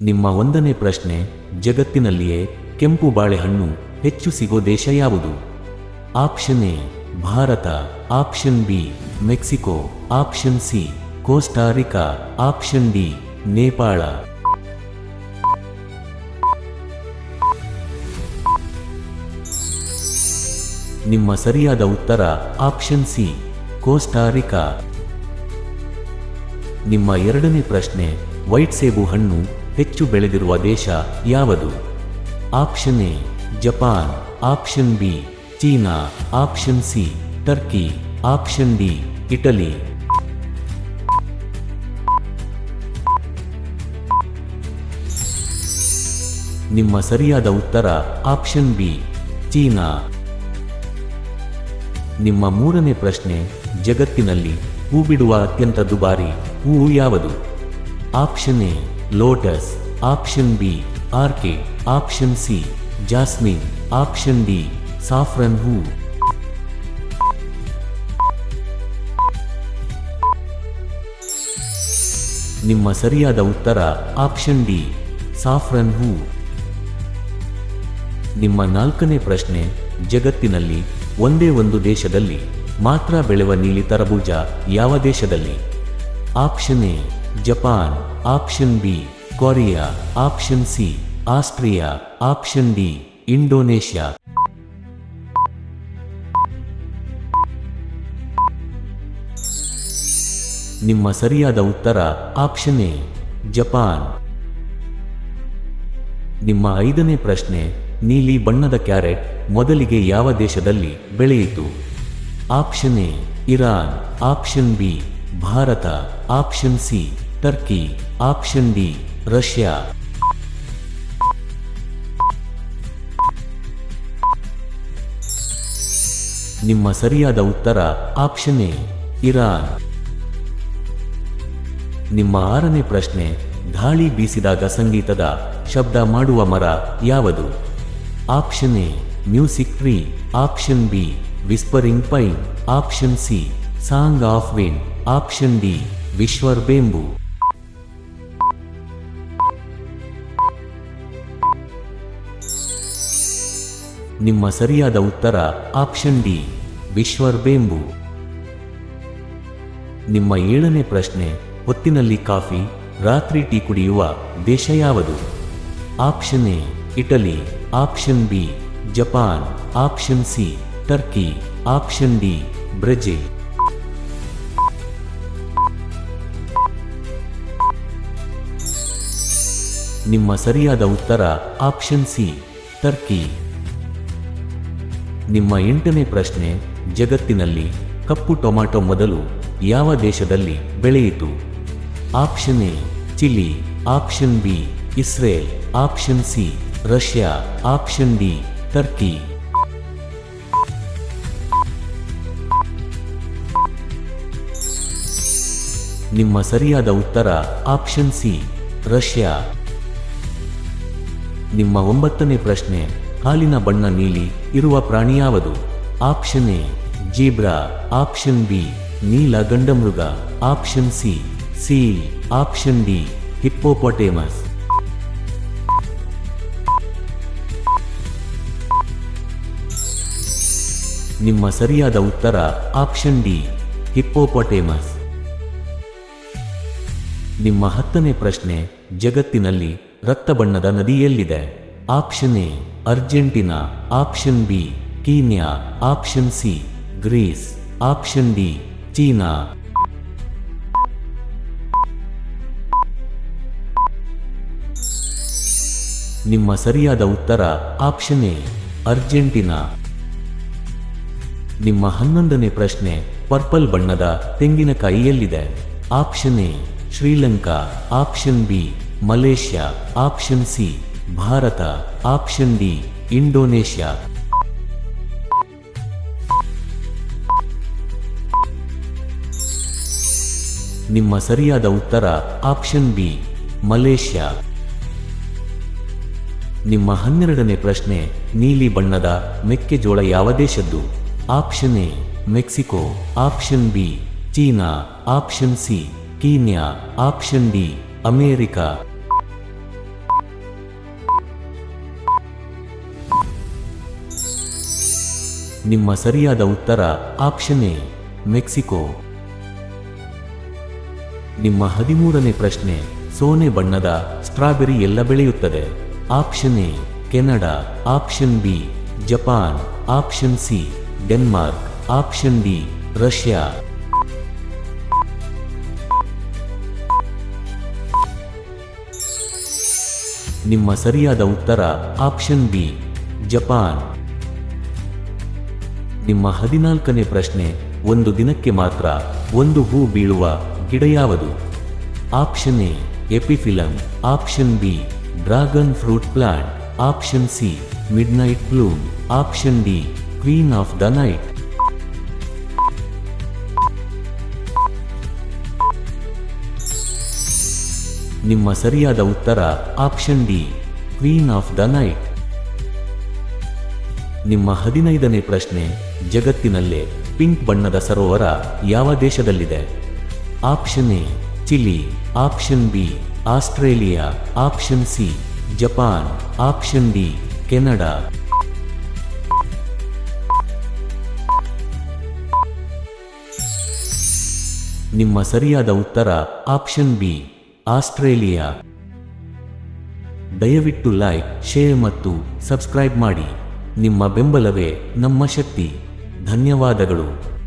ನಿಮ್ಮ ಒಂದನೇ ಪ್ರಶ್ನೆ ಜಗತ್ತಿನಲ್ಲಿಯೇ ಕೆಂಪು ಬಾಳೆಹಣ್ಣು ಹೆಚ್ಚು ಸಿಗೋ ದೇಶ ಯಾವುದು? Option A, Bharat. Option B, Mexico. Option C Costa Rica option D, Nepal. ನಿಮ್ಮ ಸರಿಯಾದ ಉತ್ತರ ಆಪ್ಷನ್ ಸಿ ಕೋಸ್ಟಾರಿಕಾ ನಿಮ್ಮ ಎರಡನೇ ಪ್ರಶ್ನೆ, ವೈಟ್ ಸೇಬು ಹಣ್ಣು ಹೆಚ್ಚು ಬೆಳೆದಿರುವ ದೇಶ ಯಾವುದು? Option A, Japan. Option B, China. Option C, Turkey. Option D, Italy. ನಿಮ್ಮ ಸರಿಯಾದ ಉತ್ತರ ಆಪ್ಷನ್ ಬಿ, ಚೀನಾ. ನಿಮ್ಮ ಮೂರನೇ ಪ್ರಶ್ನೆ, ಜಗತ್ತಿನಲ್ಲಿ ಹೂ ಬಿಡುವ ಅತ್ಯಂತ ದುಬಾರಿ ಹೂವು ಯಾವುದು? Option A lotus option B RK option C jasmine option D saffron ಹೂ ನಿಮ್ಮ ಸರಿಯಾದ ಉತ್ತರ ಆಪ್ಷನ್ ಡಿ ಸಾಫ್ರನ್ ಹೂ ನಿಮ್ಮ ನಾಲ್ಕನೇ ಪ್ರಶ್ನೆ, ಜಗತ್ತಿನಲ್ಲಿ ಒಂದೇ ಒಂದು ದೇಶದಲ್ಲಿ ಮಾತ್ರ ಬೆಳೆವ ನೀಲಿ ತರಬೂಜ ಯಾವ ದೇಶದಲ್ಲಿ? Option A Japan, option B, Korea, option C, Austria, option D, Indonesia. ನಿಮ್ಮ ಸರಿಯಾದ ಉತ್ತರ ಆಪ್ಷನ್ ಎ, ಜಪಾನ್. ನಿಮ್ಮ ಐದನೇ ಪ್ರಶ್ನೆ, ನೀಲಿ ಬಣ್ಣದ ಕ್ಯಾರೆಟ್ ಮೊದಲಿಗೆ ಯಾವ ದೇಶದಲ್ಲಿ ಬೆಳೆಯಿತು? Option A, Iran, option B, Bharat, option C Turkey, option D, Russia. ನಿಮ್ಮ ಸರಿಯಾದ ಉತ್ತರ ಆಪ್ಷನ್ ಎ, ಇರಾನ್. ನಿಮ್ಮ ಆರನೇ ಪ್ರಶ್ನೆ ಗಾಳಿ ಬೀಸಿದಾಗ ಸಂಗೀತದ ಶಬ್ದ ಮಾಡುವ ಮರ ಯಾವುದು? Option A, music tree. Option B, whispering pine. Option C, song of wind option D, whisper bamboo. ನಿಮ್ಮ ಸರಿಯಾದ ಉತ್ತರ ಆಪ್ಷನ್ ಡಿ, ವಿಶ್ವರ್ ಬೇಂಬು. ನಿಮ್ಮ ಏಳನೇ ಪ್ರಶ್ನೆ, ಹೊತ್ತಿನಲ್ಲಿ ಕಾಫಿ, ರಾತ್ರಿ ಟೀ ಕುಡಿಯುವ ದೇಶ ಯಾವುದು? Option A, Italy. Option B, Japan. Option C, Turkey. Option D, Brazil. ನಿಮ್ಮ ಸರಿಯಾದ ಉತ್ತರ ಆಪ್ಷನ್ ಸಿ, ಟರ್ಕಿ. ನಿಮ್ಮ ಎಂಟನೇ ಪ್ರಶ್ನೆ ಜಗತ್ತಿನಲ್ಲಿ ಕಪ್ಪು ಟೊಮ್ಯಾಟೊ ಮೊದಲು ಯಾವ ದೇಶದಲ್ಲಿ ಬೆಳೆಯಿತು? Option A, Chile. Option B, Israel. Option C, Russia. Option D, Turkey. ನಿಮ್ಮ ಸರಿಯಾದ ಉತ್ತರ ಆಪ್ಷನ್ ಸಿ, ರಷ್ಯಾ. ನಿಮ್ಮ ಒಂಬತ್ತನೇ ಪ್ರಶ್ನೆ ಹಾಲಿನ ಬಣ್ಣ ನೀಲಿ, ಇರುವ ಪ್ರಾಣಿಯಾವದು option A, zebra. Option B, Neela ಗಂಡಮೃಗ. Option C, seal. Option D, hippopotamus. ನಿಮ್ಮ ಸರಿಯಾದ ಉತ್ತರ ಆಪ್ಷನ್ ಡಿ, ಹಿಪ್ಪೋಪೊಟೇಮಸ್. ನಿಮ್ಮ ಹತ್ತನೇ ಪ್ರಶ್ನೆ, ಜಗತ್ತಿನಲ್ಲಿ ರಕ್ತ ಬಣ್ಣದ ನದಿ ಎಲ್ಲಿದೆ? Option A, Argentina. Option B, Kenya. Option C, Greece. Option D, China. ನಿಮ್ಮ ಸರಿಯಾದ ಉತ್ತರ ಆಪ್ಷನ್ ಎ, ಅರ್ಜೆಂಟಿನಾ. ನಿಮ್ಮ ಹನ್ನೊಂದನೇ ಪ್ರಶ್ನೆ, ಪರ್ಪಲ್ ಬಣ್ಣದ ತೆಂಗಿನಕಾಯಿ ಎಲ್ಲಿದೆ? Option A, Sri Lanka. Option B, Malaysia. Option C Bharat, option D, Indonesia. ನಿಮ್ಮ ಸರಿಯಾದ ಉತ್ತರ, ಆಪ್ಷನ್ ಬಿ, ಮಲೇಷ್ಯಾ. ನಿಮ್ಮ ಹನ್ನೆರಡನೇ ಪ್ರಶ್ನೆ, ನೀಲಿ ಬಣ್ಣದ, ಮೆಕ್ಕೆಜೋಳ ಯಾವ ದೇಶದ್ದು? Option A, Mexico. Option B, China. Option C, Kenya. Option D, America. ನಿಮ್ಮ ಸರಿಯಾದ ಉತ್ತರ ಆಪ್ಷನ್ ಎ, ಮೆಕ್ಸಿಕೋ. ನಿಮ್ಮ ಹದಿಮೂರನೇ ಪ್ರಶ್ನೆ, ಸೋನೆ ಬಣ್ಣದ ಸ್ಟ್ರಾಬೆರಿ ಎಲ್ಲ ಬೆಳೆಯುತ್ತದೆ. Option A, Canada. Option B, Japan. Option C, Denmark. Option D, Russia. ನಿಮ್ಮ ಸರಿಯಾದ ಉತ್ತರ ಆಪ್ಷನ್ ಬಿ, ಜಪಾನ್. ನಿಮ್ಮ ಹದಿನಾಲ್ಕನೇ ಪ್ರಶ್ನೆ ಒಂದು ದಿನಕ್ಕೆ ಮಾತ್ರ ಒಂದು ಹೂ ಬೀಳುವ ಗಿಡ ಯಾವುದು option A epiphyllum option B dragon fruit plant. Option C midnight bloom. Option D, queen of the night. ನಿಮ್ಮ ಸರಿಯಾದ ಉತ್ತರ option D, queen of the night. ನಿಮ್ಮ ಹದಿನೈದನೇ ಪ್ರಶ್ನೆ ಜಗತ್ತಿನಲ್ಲೇ ಪಿಂಕ್ ಬಣ್ಣದ ಸರೋವರ ಯಾವ ದೇಶದಲ್ಲಿದೆ? Option A, Chile. Option B, Australia. Option C, Japan. Option D, Canada. ನಿಮ್ಮ ಸರಿಯಾದ ಉತ್ತರ ಆಪ್ಷನ್ ಬಿ, ಆಸ್ಟ್ರೇಲಿಯಾ. ದಯವಿಟ್ಟು ಲೈಕ್, ಶೇರ್ ಮತ್ತು ಸಬ್ಸ್ಕ್ರೈಬ್ ಮಾಡಿ. ನಿಮ್ಮ ಬೆಂಬಲವೇ ನಮ್ಮ ಶಕ್ತಿ. ಧನ್ಯವಾದಗಳು.